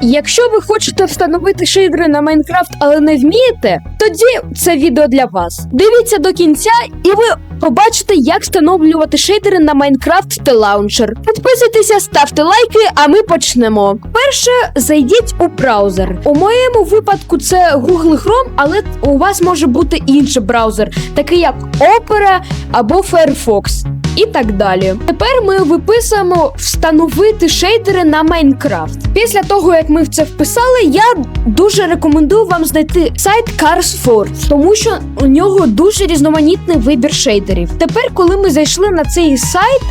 Якщо ви хочете встановити шейдери на Майнкрафт, але не вмієте, тоді це відео для вас. Дивіться до кінця, і ви побачите, як встановлювати шейдери на Майнкрафт та лаунчер. Підписуйтеся, ставте лайки, а ми почнемо. Перше, зайдіть у браузер. У моєму випадку це Google Chrome, але у вас може бути інший браузер, такий як Opera або Firefox і так далі. Тепер ми виписуємо встановити шейдери на Майнкрафт. Після того, як ми в це вписали, я дуже рекомендую вам знайти сайт CarsForge, тому що у нього дуже різноманітний вибір шейдерів. Тепер, коли ми зайшли на цей сайт.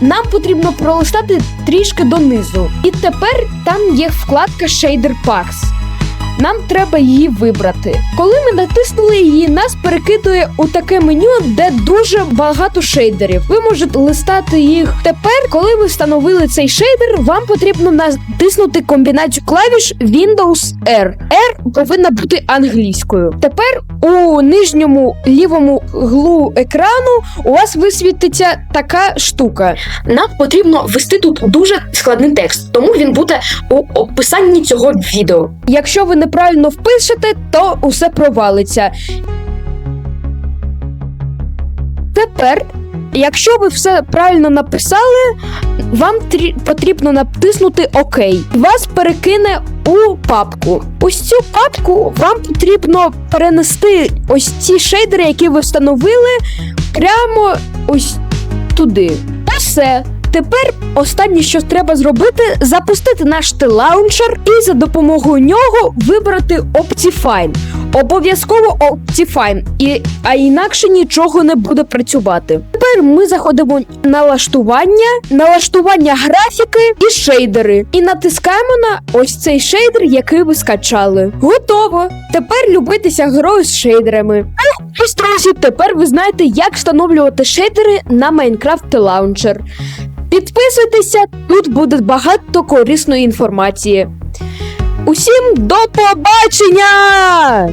Нам потрібно пролистати трішки донизу. І тепер там є вкладка Shader Packs. Нам треба її вибрати. Коли ми натиснули її, нас перекидує у таке меню, де дуже багато шейдерів. Ви можете листати їх. Тепер, коли ви встановили цей шейдер, вам потрібно натиснути комбінацію клавіш Windows R. R повинна бути англійською. Тепер у нижньому лівому глу екрану у вас висвітиться така штука. Нам потрібно ввести тут дуже складний текст, тому він буде у описанні цього відео. Якщо ви неправильно впишете, то усе провалиться. Тепер, якщо ви все правильно написали, вам трі- потрібно натиснути ОК. Вас перекине у папку. Ось цю папку вам потрібно перенести ось ці шейдери, які ви встановили, прямо ось туди. Та все. Тепер останнє, що треба зробити, запустити наш телаунчер і за допомогою нього вибрати Optifine. Обов'язково Optifine, і, а інакше нічого не буде працювати. Тепер ми заходимо на налаштування, налаштування графіки і шейдери. І натискаємо на ось цей шейдер, який ви скачали. Готово! Тепер любитися грою з шейдерами. Ось друзі, тепер ви знаєте, як встановлювати шейдери на Minecraft Launcher. Підписуйтеся, тут буде багато корисної інформації. Усім до побачення!